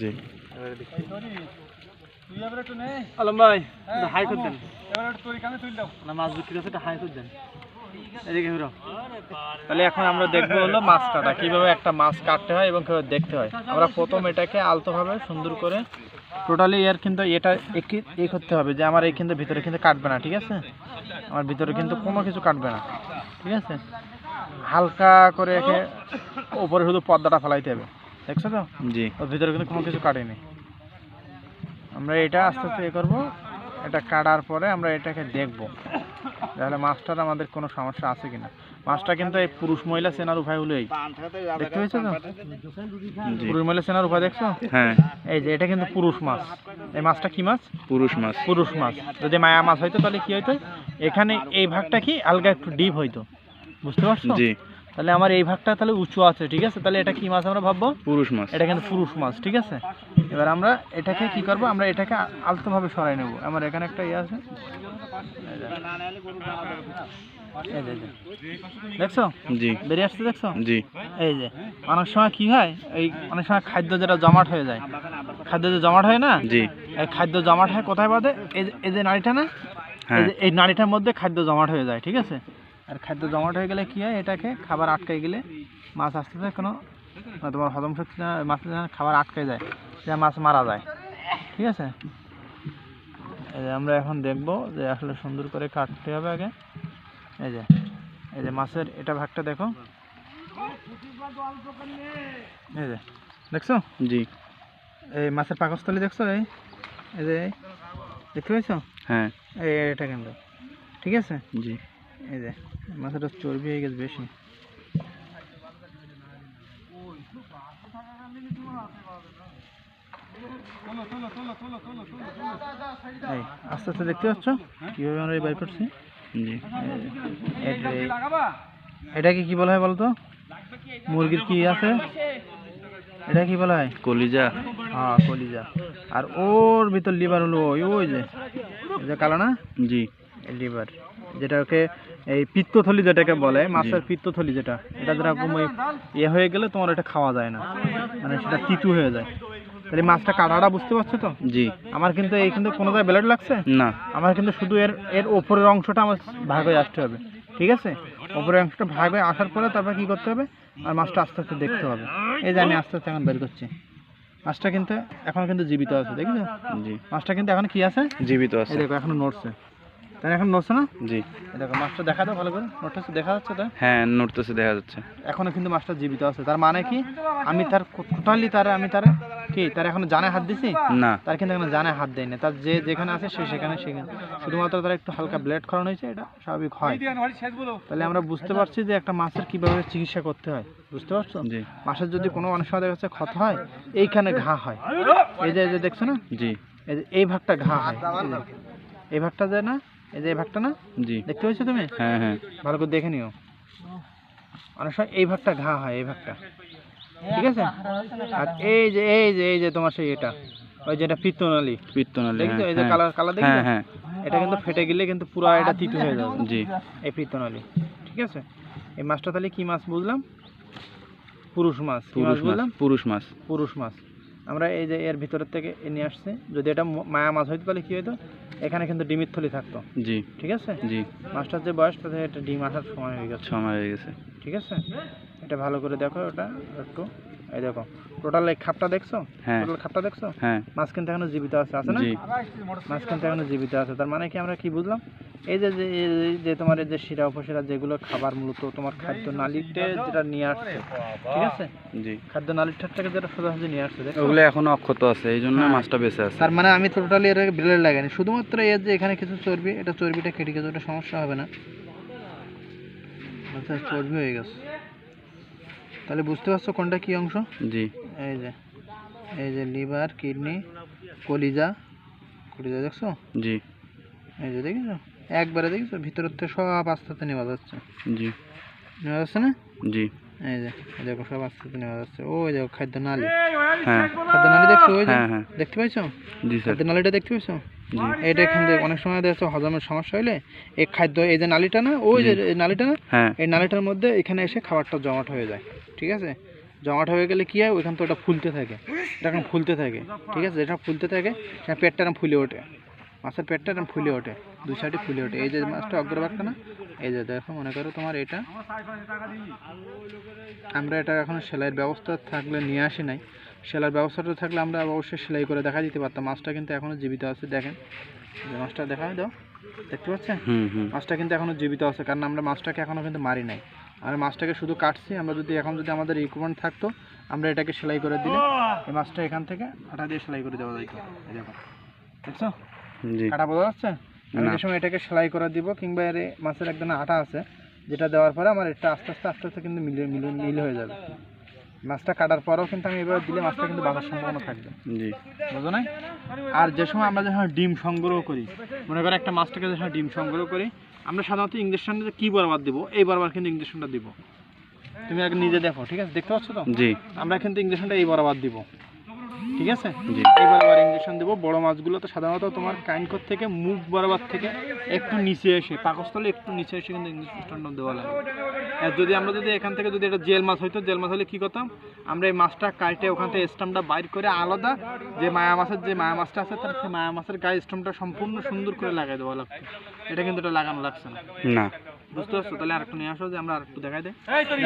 জি। এবারে দেখি। আলম ভাই হাই করে দেন। হ্যাঁ, না মাছ বিক্রি আছে এটা হাই করে দেন। এদিকে তাহলে এখন আমরা দেখব হলো মাছ কাটা কীভাবে একটা মাছ কাটতে হয় এবং কীভাবে দেখতে হয়। আমরা প্রথম এটাকে আলতোভাবে সুন্দর করে টোটালি এর কিন্তু এটা এ করতে হবে যে আমার এই কিন্তু ভিতরে কিন্তু কাটবে না ঠিক আছে? আমার ভিতরে কিন্তু কোনো কিছু কাটবে না ঠিক আছে? হালকা করে একে উপরে শুধু পর্দাটা ফেলাইতে হবে। দেখছ তো? জি। ওর ভিতরে কিন্তু কোনো কিছু কাটেনি। আমরা এটা আস্তে আস্তে এ করব এটা কাটার পরে আমরা এটাকে দেখব। তাহলে মাছটার আমাদের কোনো সমস্যা আছে কিনা। মাছটা কিন্তু এই পুরুষ মহিলা চেনার উপায় হলো এই দেখতে পেয়েছ তো? পুরুষ মহিলা চেনার উপায় দেখছ? হ্যাঁ। এই যে এটা কিন্তু পুরুষ মাছ। এই মাছটা কি মাছ? পুরুষ মাছ। পুরুষ মাছ। যদি মায়া মাছ হইতো তাহলে কি হইতো? এখানে এই ভাগটা কি আলগা একটু ডিপ হইতো। বুঝতে পারছ? জি। তাহলে আমার এই ভাগটা তাহলে উঁচু আছে ঠিক আছে? তাহলে এটা কি মাছ আমরা ভাববো? পুরুষ মাছ। এটা কিন্তু পুরুষ মাছ ঠিক আছে? এবার আমরা এটাকে কি করব? আমরা এটাকে আলতোভাবে সরাই নেব। আমার এখানে একটা ইয়ে আছে। দেখছ? জি। বেরিয়ে আসছে দেখছ? জি। এই যে অনেক সময় কি হয় এই অনেক সময় খাদ্য যেটা জমাট হয়ে যায়। খাদ্য যে জমাট হয় না জি। এই খাদ্য জমাট হয় কোথায় বাদে? এই যে- এই যে নাড়িটা না এই হ্যাঁ। এই নাড়িটার মধ্যে খাদ্য জমাট হয়ে যায় ঠিক আছে? আর খাদ্য জমাট হয়ে গেলে কী হয়? এটাকে খাবার আটকে গেলে মাছ আস্তে আস্তে কোনো তোমার হজম শক্তি যেন খাবার আটকে যায় যে মাছ মারা যায়। ঠিক আছে? এই যে আমরা এখন দেখব যে আসলে সুন্দর করে কাটতে হবে আগে। এই যে এই যে মাছের এটা ভাগটা দেখো। এই যে দেখছ? জি। এই মাছের পাকস্থলী দেখছ এই? এই যে দেখতে পেয়েছ? হ্যাঁ। এই এটা কিন্তু ঠিক আছে? জি। এই যে মাথাটা চর্বি হয়ে গেছে বেশি। এই আস্তে আস্তে দেখতে পাচ্ছ? কীভাবে আমরা বের করছি? জি এটাকে কি বলা হয় বলতো? মুরগির কি আছে? এটা কি বলা হয়? কলিজা। হ্যাঁ কলিজা। আর ওর ভিতর লিভার হলো ওই ওই যে। যে কালো না? জি। লিভার যেটাকে এই পিত্তথলি যেটাকে বলে মাছের পিত্তথলি যেটা এটা যেরকম ওই ইয়ে হয়ে গেলে তোমার এটা খাওয়া যায় না। মানে সেটা তিতু হয়ে যায়। তাহলে মাছটা কাটাটা বুঝতে পারছ তো? জি। আমার কিন্তু এই কিন্তু কোনো জায়গায় ব্লেড লাগছে? না। আমার কিন্তু শুধু এর এর ওপরের অংশটা আমার ভাগ হয়ে আসতে হবে। ঠিক আছে? ওপরের অংশটা ভাগ হয়ে আসার পরে তারপর কি করতে হবে? আর মাছটা আস্তে আস্তে দেখতে হবে। এই যে আমি আস্তে আস্তে এখন বের করছি। মাছটা কিন্তু এখন কিন্তু জীবিত আছে দেখছ? জি। মাছটা কিন্তু এখন কি আছে? জীবিত আছে। দেখো এখনও নড়ছে। তাই এখন নড়ছে না? জি। দেখো মাছটা দেখা দাও ভালো করে। নড়তেছে দেখা যাচ্ছে তো হ্যাঁ নড়তেছে দেখা যাচ্ছে। এখনও কিন্তু মাছটা জীবিত আছে। তার মানে কি? আমি তার টোটালি তার আমি তার কি তার এখনও জানে হাত দিছি? না। তার কিন্তু এখনও জানে হাত দেয়নি। তার যে যেখানে আছে সে সেখানে সেখানে। শুধুমাত্র তার একটু হালকা ব্লেড করানো হয়েছে এটা স্বাভাবিক হয়। তাহলে আমরা বুঝতে পারছি যে একটা মাছের কীভাবে চিকিৎসা করতে হয়। বুঝতে পারছ? জি। মাছের যদি কোনো অনেক সময় দেখা যাচ্ছে ক্ষত হয় এইখানে ঘা হয়। এই যে এই যে দেখছ না? জি। এই ভাগটা ঘা হয়। এই এই ভাগটা যে না এই যে এই ভাগটা না? জি। দেখতে পেয়েছ তুমি? হ্যাঁ হ্যাঁ। ভালো করে দেখে নিও। অনেক সময় এই ভাগটা ঘা হয় এই ভাগটা। ঠিক আছে? আর এই যে এই যে এই যে তোমার সেই এটা ওই যেটা পিত্তনালি। পিত্তনালী দেখছ? এই যে হ্যাঁ। কালার কালার দেখছ? হ্যাঁ হ্যাঁ। এটা কিন্তু ফেটে গেলে কিন্তু পুরো এটা তিতু হয়ে যাবে। জি। এই পিত্তনালি। ঠিক আছে? এই মাছটা তাহলে কি মাছ বুঝলাম? পুরুষ মাছ। পুরুষ মাছ বুঝলাম? পুরুষ মাছ। পুরুষ মাছ। আমরা এই যে এর ভিতরের থেকে এ নিয়ে আসছে। যদি এটা মায়া মাছ হইতো তাহলে কি হইতো? এখানে কিন্তু ডিমের থলি থাকতো। জি। ঠিক আছে? জি। মাছটার যে বয়স তাতে এটা ডিম আসার সময় হয়ে গেছে। সময় হয়ে গেছে। ঠিক আছে? এটা ভালো করে দেখো ওটা একটু। এই দেখো টোটাল এই খাপটা দেখছ? হ্যাঁ। টোটাল খাপটা দেখছ? হ্যাঁ। মাছ কিন্তু এখনও জীবিত আছে আছে না? জি। মাছ কিন্তু এখনও জীবিত আছে। তার মানে কি আমরা কি বুঝলাম? এই যে যে- তোমার এই যে শিরা উপশিরা যেগুলো খাবার মূলত তোমার খাদ্য নালীতে যেটা নিয়ে আসছে ঠিক আছে? জি। খাদ্য যেটা সোজাসুজি নিয়ে আসছে ওগুলো এখনও অক্ষত আছে এই জন্য হ্যাঁ। মাছটা বেঁচে আছে। তার মানে আমি টোটালি এর ব্লেড লাগাইনি। শুধুমাত্র এর যে এখানে কিছু চর্বি এটা চর্বিটা কেটে গেছে ওটা সমস্যা হবে না। আচ্ছা চর্বি হয়ে গেছে। তাহলে বুঝতে পারছ কোনটা কি অংশ? জি। এই যে এই যে লিভার কিডনি কলিজা কলিজা দেখছ? জি। এই যে দেখেছ? একবারে দেখেছ? ভিতরের থেকে সব আস্তে আস্তে নেওয়া যাচ্ছে। জি। নেওয়া যাচ্ছে না? জি। এই যে দেখো সব আস্তে আস্তে নেওয়া যাচ্ছে। ওই দেখো খাদ্য নালী। হ্যাঁ। খাদ্য নালী দেখছ? ওই যে হ্যাঁ হ্যাঁ। দেখতে পাইছো? জি স্যার। খাদ্য নালীটা দেখতে পাইছো? জি। এটা এখান থেকে অনেক সময় দেখা হজমের সমস্যা হলে এই খাদ্য এই যে নালীটা না ওই যে নালীটা না হ্যাঁ। এই নালীটার মধ্যে এখানে এসে খাবারটা জমাট হয়ে যায়। ঠিক আছে? জমাট হয়ে গেলে কী হয়? ওইখান তো ওটা ফুলতে থাকে। এটা এখন ফুলতে থাকে। ঠিক আছে? এটা ফুলতে থাকে সেটা পেটটা এরকম ফুলে ওঠে। মাছের পেটটা এরকম ফুলে ওঠে। দুই সাইডে ফুলে ওঠে। এই যে মাছটা অগ্রভাগটা না? এই যে দেখো মনে করো তোমার এটা। আমরা এটা এখন সেলাইয়ের ব্যবস্থা থাকলে নিয়ে আসি নাই। সেলাইয়ের ব্যবস্থাটা থাকলে আমরা অবশ্যই সেলাই করে দেখা দিতে পারতাম। মাছটা কিন্তু এখনও জীবিত আছে দেখেন। যে মাছটা দেখা দাও দেখতে পাচ্ছেন? মাছটা কিন্তু এখনও জীবিত আছে কারণ আমরা মাছটাকে এখনও কিন্তু মারি নাই। আমরা মাছটাকে শুধু কাটছি আমরা যদি এখন যদি আমাদের রিকমেন্ড থাকতো আমরা এটাকে সেলাই করে দিলে এই মাছটা এখান থেকে আটা দিয়ে সেলাই করে দেওয়া যাইতো এই দেখো। দেখছ? জি। কাটা বোঝা যাচ্ছে? আমি। যে সময় এটাকে সেলাই করে দিব কিংবা এর মাছের একদম আটা আছে যেটা দেওয়ার পরে আমার এটা আস্তে আস্তে আস্তে আস্তে কিন্তু মিলে মিলে মিল হয়ে যাবে। মাছটা কাটার পরেও কিন্তু আমি এবার দিলে মাছটা কিন্তু বাঁচার সম্ভাবনা থাকবে। জি। বুঝো নাই? আর যে সময় আমরা যখন ডিম সংগ্রহ করি মনে করো একটা মাছটাকে যখন ডিম সংগ্রহ করি আমরা সাধারণত ইঞ্জেকশনটা কি বরাবর দিব এই বরাবর কিন্তু ইঞ্জেকশনটা দিব। তুমি আগে নিজে দেখো ঠিক আছে? দেখতে পাচ্ছ তো? জি। আমরা কিন্তু ইঞ্জেকশনটা এই বরাবর দিব। ঠিক আছে? জি। এই বরাবর ইঞ্জেকশন দেবো। বড় মাছগুলো তো সাধারণত তোমার কাইনকোর থেকে মুখ বরাবর থেকে একটু নিচে এসে পাকস্থলে একটু নিচে এসে কিন্তু ইঞ্জেকশনটা দেওয়া লাগে। আর যদি আমরা যদি এখান থেকে যদি এটা জেল মাছ হইতো জেল মাছ হলে কী করতাম? আমরা এই মাছটা কাটে ওখান থেকে স্টামটা বাইর করে আলাদা যে মায়া মাছের যে মায়া মাছটা আছে তার সেই মায়া মাছের গায়ে স্টামটা সম্পূর্ণ সুন্দর করে লাগাই দেওয়া লাগতো। এটা কিন্তু এটা লাগানো লাগছে না। না। বুঝতে পারছ? তাহলে আরেকটু নিয়ে আসো যে আমরা আরেকটু দেখাই দেয়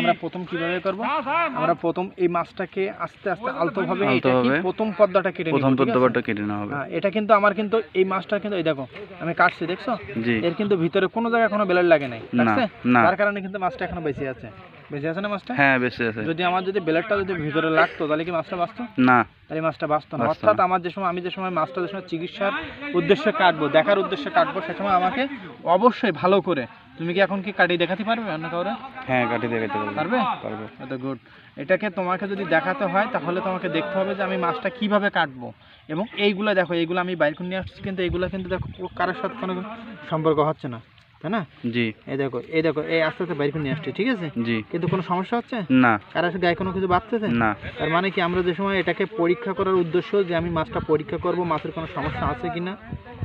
আমরা প্রথম কীভাবে করব? আমরা প্রথম এই মাছটাকে আস্তে আস্তে আলতো ভাবে প্রথম পদ্মাটা কেটে প্রথম পদ্মাটা কেটে নেওয়া হবে। হ্যাঁ, এটা কিন্তু আমার কিন্তু এই মাছটা কিন্তু এই দেখো আমি কাটছি দেখছ? এর কিন্তু ভিতরে কোনো জায়গায় কোনো বেলার লাগে নাই না। তার কারণে কিন্তু মাছটা এখনও বেঁচে আছে। বেঁচে আছে না মাছটা? হ্যাঁ বেঁচে আছে। যদি আমার যদি বেলারটা যদি ভিতরে লাগতো তাহলে কি মাছটা বাঁচতো? না। তাহলে মাছটা বাঁচতো না। অর্থাৎ আমার যে সময় আমি যে সময় মাছটা যে সময় চিকিৎসার উদ্দেশ্যে কাটবো দেখার উদ্দেশ্যে কাটবো সে সময় আমাকে অবশ্যই ভালো করে তুমি কি এখন কি কাটিয়ে দেখাতে পারবে অন্য কাউরে? হ্যাঁ কাটিয়ে দেখাতে পারবে। পারবে? পারবে। এটা গুড এটাকে তোমাকে যদি দেখাতে হয় তাহলে তোমাকে দেখতে হবে যে আমি মাছটা কীভাবে কাটবো। এবং এইগুলো দেখো এইগুলো আমি বাইর নিয়ে আসছি কিন্তু এইগুলো কিন্তু দেখো কারোর সাথে কোনো সম্পর্ক হচ্ছে না। তাই না? জি। এই দেখো এই দেখো এই আস্তে আস্তে বাইরে নিয়ে আসছে ঠিক আছে? জি। কিন্তু কোনো সমস্যা হচ্ছে? না। আর আসলে গায়ে কোনো কিছু বাঁচতেছে না। তার মানে কি আমরা যে সময় এটাকে পরীক্ষা করার উদ্দেশ্য যে আমি মাছটা পরীক্ষা করব মাছের কোনো সমস্যা আছে কিনা?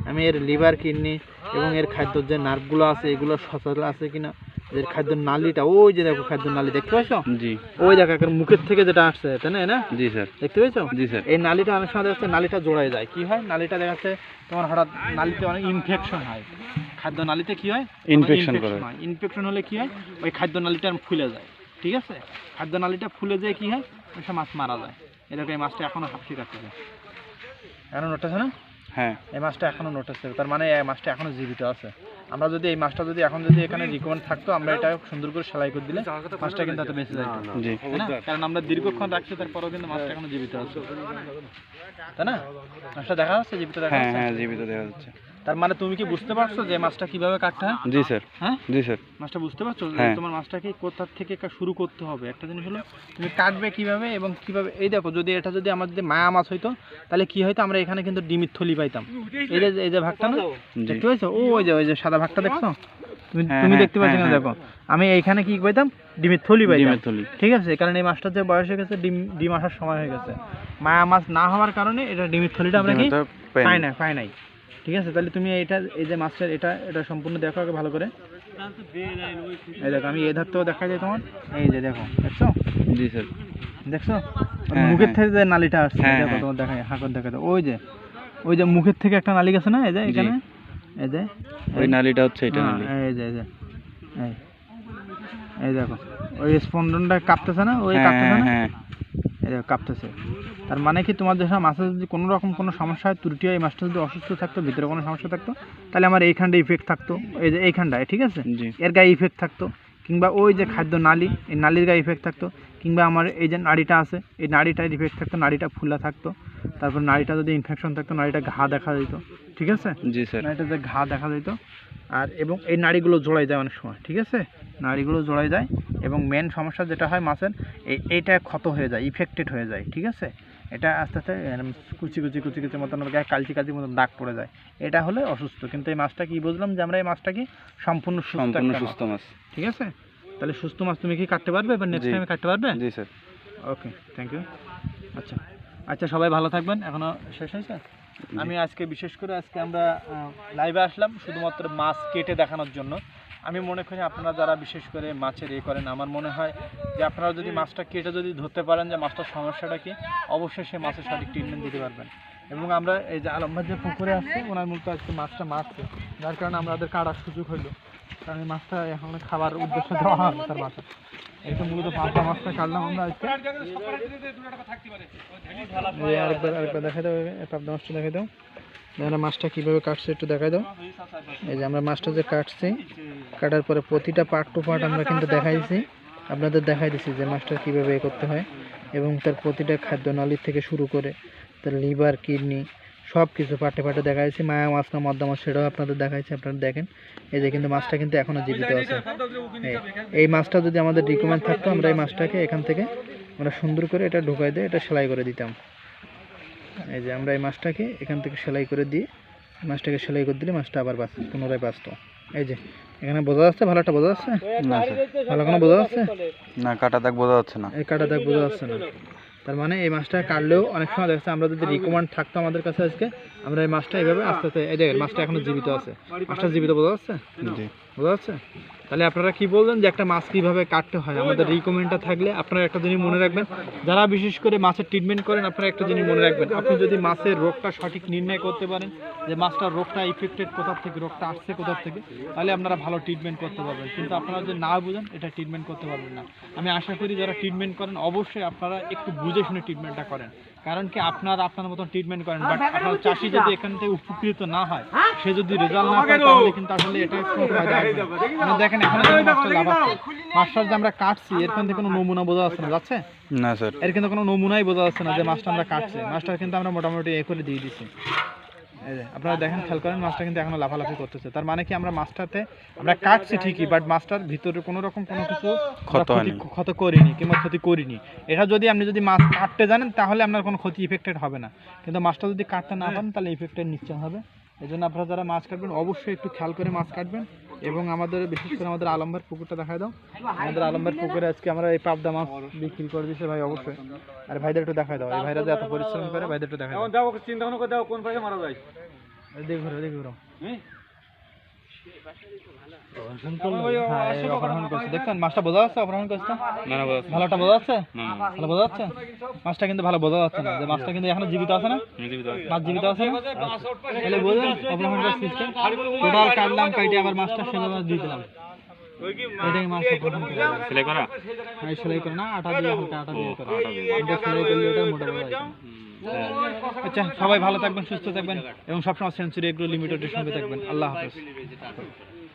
আমি এর লিভার কিডনি এবং এর খাদ্যর যে নার্ভগুলো আছে এগুলো সচল আছে কিনা? এর খাদ্য নালিটা ওই যে দেখো খাদ্য নালি দেখতে পাচ্ছ জি। ওই দেখো একের মুখের থেকে যেটা আসছে তাই না, না? জি স্যার। দেখতে পেয়েছ জি স্যার। এই নালিটা অনেক সময় দেখা নালিটা জোড়ায় যায়। কি হয়? নালিটা দেখা যাচ্ছে তোমার হঠাৎ নালিতে অনেক ইনফেকশন হয়। খাদ্য নালিতে কি হয়? Infection করে। ইনফেকশন হলে কি হয়? ওই খাদ্য নালিটা ফুলে যায়। ঠিক আছে? খাদ্য নালিটা ফুলে যায় কি হয়? ওই মাছ মারা যায়। এরকম এই মাছটা এখনও হাফসি কাটতেছে এখন নোটেছে না? হ্যাঁ। এই মাছটা এখনও নোটেছে তার মানে এই মাছটা এখনও জীবিত আছে। আমরা যদি এই মাছটা যদি এখন যদি এখানে রিকমেন্ড থাকতো আমরা এটা সুন্দর করে সেলাই করে দিলে মাছটা কিন্তু এত বেঁচে জি। কারণ আমরা দীর্ঘক্ষণ রাখছি তারপরেও কিন্তু মাছটা এখনও জীবিত আছে। তাই না? মাছটা দেখা যাচ্ছে জীবিত দেখা হ্যাঁ যাচ্ছে? হ্যাঁ জীবিত দেখা যাচ্ছে। তার মানে তুমি কি বুঝতে পারছ যে মাছটা কীভাবে কাটতে হয়? জি স্যার। হ্যাঁ? জি স্যার। মাছটা বুঝতে পারছ? হ্যাঁ। তোমার মাছটাকে কোথা থেকে শুরু করতে হবে? একটা জিনিস হলো তুমি কাটবে কীভাবে এবং কীভাবে এই দেখো যদি এটা যদি আমার যদি মায়া মাছ হইতো তাহলে কি হয়তো আমরা এখানে কিন্তু ডিমির থলি পাইতাম। এই যে এই যে ভাগটা না? দেখতে পাইছো? ও ওই যে ওই যে সাদা ভাগটা দেখছ? তুমি হ্যাঁ, তুমি হ্যাঁ, দেখতে পাচ্ছ না। দেখো। আমি এইখানে কি পাইতাম ডিমের থলি পাইতাম। ডিমের থলি। ঠিক আছে? কারণ এই মাছটার যে বয়স হয়ে গেছে ডিম ডিম আসার সময় হয়ে গেছে। মায়া মাছ না হওয়ার কারণে এটা ডিমের থলিটা আমরা কি পাই পাই। না পাই নাই। ঠিক আছে তাহলে তুমি এটা এই যে মাছটার এটা এটা সম্পূর্ণ দেখো আগে ভালো করে। এই দেখো আমি এই ধারতেও দেখা যায় তোমার। এই যে দেখো দেখছ? জি স্যার। দেখছ? হ্যাঁ, মুখের হ্যাঁ। থেকে যে নালিটা আসছে হ্যাঁ, দেখো। তোমার দেখা যায় হাঁকর দেখা যায় ওই যে ওই যে মুখের থেকে একটা নালি গেছে না এই যে এখানে? এই যে ওই নালিটা হচ্ছে এটা নালি। এই যে এই যে এই। দেখো ওই স্পন্দনটা কাঁপতেছে না? ওই কাঁপতেছে না? কাঁপতেছে। তার মানে কি তোমার যেসব মাছের যদি কোনো রকম কোনো সমস্যা হয় ত্রুটি হয় এই মাছটা যদি অসুস্থ থাকতো ভিতরে কোনো সমস্যা থাকতো তাহলে আমার এইখানটা ইফেক্ট থাকতো। এই যে এইখানটায় ঠিক আছে? এর গায়ে ইফেক্ট থাকতো। কিংবা ওই যে খাদ্য নালী এই নালীর গায়ে ইফেক্ট থাকতো। কিংবা আমার এই যে নাড়িটা আছে এই নাড়িটার ইফেক্ট থাকতো নাড়িটা ফুলা থাকতো। তারপর নাড়িটা যদি ইনফেকশন থাকতো নাড়িটা ঘা দেখা যেত ঠিক আছে? জি স্যার। নাড়িটা যে ঘা দেখা যেত আর এবং এই নাড়িগুলো জোড়াই যায় অনেক সময় ঠিক আছে? নাড়িগুলো জোড়াই যায় এবং মেন সমস্যা যেটা হয় মাছের এই এইটা ক্ষত হয়ে যায় ইফেক্টেড হয়ে যায় ঠিক আছে? এটা আস্তে আস্তে কুচি কুচি কুচি কুচি মতন গায়ে কালচি কালচি মতন দাগ পড়ে যায়। এটা হলে অসুস্থ। কিন্তু এই মাছটা কি বুঝলাম যে আমরা এই মাছটা কি সম্পূর্ণ সুস্থ সম্পূর্ণ মাছ। সুস্থ মাছ। ঠিক আছে? তাহলে সুস্থ মাছ তুমি কি কাটতে পারবে? এবার নেক্সট। টাইমে কাটতে পারবে? জি স্যার। ওকে থ্যাংক ইউ আচ্ছা। আচ্ছা সবাই ভালো থাকবেন। এখনও শেষ হয়েছে? আমি আজকে বিশেষ করে আজকে আমরা লাইভে আসলাম শুধুমাত্র মাছ কেটে দেখানোর জন্য। আমি মনে করি আপনারা যারা বিশেষ করে মাছের এ করেন, আমার মনে হয় যে আপনারা যদি মাছটা কেটে যদি ধরতে পারেন যে মাছটার সমস্যাটা কি, অবশ্যই সেই মাছের সঠিক ট্রিটমেন্ট দিতে পারবেন। এবং আমরা এই যে আলম যে পুকুরে আসছি ওনার মূলত আজকে মাছটা মারছে। যার কারণে আমাদের কাটার সুযোগ হইল। কারণ এই মাছটা এখন খাবার উদ্দেশ্য দেওয়া হবে তার মাথা এটা মূলত পাঁচটা মাছটা কাটলাম আমরা আজকে। আরেকবার দেখাই দাও পাবদা মাছটা দেখাই দাও। আমরা মাছটা কীভাবে কাটছে, একটু দেখাই দাও। এই যে আমরা মাছটা যে কাটছি, কাটার পরে প্রতিটা পার্ট টু পার্ট আমরা কিন্তু দেখাইছি আপনাদের দেখাই দিছি যে মাছটা কীভাবে এ করতে হয় এবং তার প্রতিটা খাদ্য নলির থেকে শুরু করে তার লিভার, কিডনি সব কিছু পাটে পাটে দেখাইছি মায়া মাছ না মদ্দা মাছ সেটাও আপনাদের দেখাইছি, আপনারা দেখেন। এই যে কিন্তু মাছটা কিন্তু এখনও জীবিত আছে। এই মাছটা যদি আমাদের রিকমেন্ড থাকতো, আমরা এই মাছটাকে এখান থেকে আমরা সুন্দর করে এটা ঢুকাই দিয়ে এটা সেলাই করে দিতাম। এই যে আমরা এই মাছটাকে এখান থেকে সেলাই করে দিয়ে মাছটাকে সেলাই করে দিলে মাছটা আবার বাঁচ পুনরায় বাঁচতো। এই যে এখানে বোঝা যাচ্ছে? ভালো একটা বোঝা যাচ্ছে? না স্যার। ভালো কোনো বোঝা যাচ্ছে? না কাটা দাগ বোঝা যাচ্ছে না। এই কাটা দাগ বোঝা যাচ্ছে না। তার মানে এই মাছটা কাটলেও অনেক সময় দেখা যাচ্ছে আমরা যদি রিকমেন্ড থাকতো আমাদের কাছে আজকে আমরা এই মাছটা এইভাবে আস্তে আস্তে এই দেখেন মাছটা এখনও জীবিত আছে। মাছটা জীবিত বোঝা যাচ্ছে? বোঝা যাচ্ছে? তাহলে আপনারা কি বলবেন যে একটা মাছ কীভাবে কাটতে হয়? আমাদের রিকমেন্ডটা থাকলে আপনারা একটা জিনিস মনে রাখবেন। যারা বিশেষ করে মাছের ট্রিটমেন্ট করেন আপনারা একটা জিনিস মনে রাখবেন। আপনি যদি মাছের রোগটা সঠিক নির্ণয় করতে পারেন যে মাছটার রোগটা ইফেক্টেড কোথার থেকে রোগটা আসছে কোথার থেকে তাহলে আপনারা ভালো ট্রিটমেন্ট করতে পারবেন। কিন্তু আপনারা যদি না বুঝেন এটা ট্রিটমেন্ট করতে পারবেন না। আমি আশা করি যারা ট্রিটমেন্ট করেন অবশ্যই আপনারা একটু বুঝে শুনে ট্রিটমেন্টটা করেন। কারণ কি আপনার আপনার মতন ট্রিটমেন্ট করেন বাট আপনার চাষি যদি এখান থেকে উপকৃত না হয় সে যদি রেজাল্ট না পায় তাহলে কিন্তু আসলে এটা কোনো ফায়দা হবে। না। মানে দেখেন এখানে কিন্তু মাছটা লাফাচ্ছে মাছটা যে আমরা কাটছি এর কিন্তু কোনো নমুনা বোঝা যাচ্ছে না যাচ্ছে? না স্যার। এর কিন্তু কোনো নমুনাই বোঝা যাচ্ছে না যে মাছটা আমরা কাটছি। মাছটা কিন্তু আমরা মোটামুটি এ করে দিয়ে দিচ্ছি। এই যে আপনারা দেখেন খেয়াল করেন মাছটা কিন্তু এখনও লাফালাফি করতেছে। তার মানে কি আমরা মাছটাতে আমরা কাটছি ঠিকই বাট মাছটার ভিতরে কোনো রকম কোনো কিছু ক্ষত ক্ষত করিনি কিংবা ক্ষতি করিনি। এটা যদি আপনি যদি মাছ কাটতে জানেন তাহলে আপনার কোনো ক্ষতি ইফেক্টেড হবে না। কিন্তু মাছটা যদি কাটতে না পারেন তাহলে ইফেক্টেড নিশ্চয় হবে। এই জন্য আপনারা যারা মাছ কাটবেন অবশ্যই একটু খেয়াল করে মাছ কাটবেন এবং আমাদের বিশেষ করে আমাদের আলম্বার পুকুরটা দেখা দাও। আমাদের আলম্বার পুকুরে আজকে আমরা এই পাবদা মাছ বিক্রি করে দিচ্ছে ভাই অবশ্যই। আর ভাইদের একটু দেখা দাও এই ভাইরা যে এত পরিশ্রম করে ভাইদের একটু দেখা দাও। চিন্তা ভাবনা করে দাও কোন পাশে মারা যায়। দেখো দেখো ঘুরো হ্যাঁ হ্যাঁ, এই অপহরণ করছে দেখছেন মাছটা বোঝা যাচ্ছে অপহরণ করছে না না বোঝা যাচ্ছে। ভালোটা বোঝা যাচ্ছে? না না ভালো বোঝা যাচ্ছে? মাছটা কিন্তু ভালো বোঝা যাচ্ছে না যে মাছটা কিন্তু এখনও জীবিত আছে না? জীবিত আছে। মাছ জীবিত আছে তাহলে বোঝেন অপহরণ সিস্টেম টোটাল কাটলাম কাইটে আবার মাছটা সেভাবে দিয়ে দিলাম। এটাই মাছ সেলাই করা? সেলাই করে না আটা দিয়ে হালকা আটা দিয়ে করে। এটা সেলাই করলে এটা মোটা বড় হয় আচ্ছা সবাই ভালো থাকবেন, সুস্থ থাকবেন এবং সবসময় সেঞ্চুরি এগুলো লিমিটেডের সঙ্গে থাকবেন। আল্লাহ হাফেজ।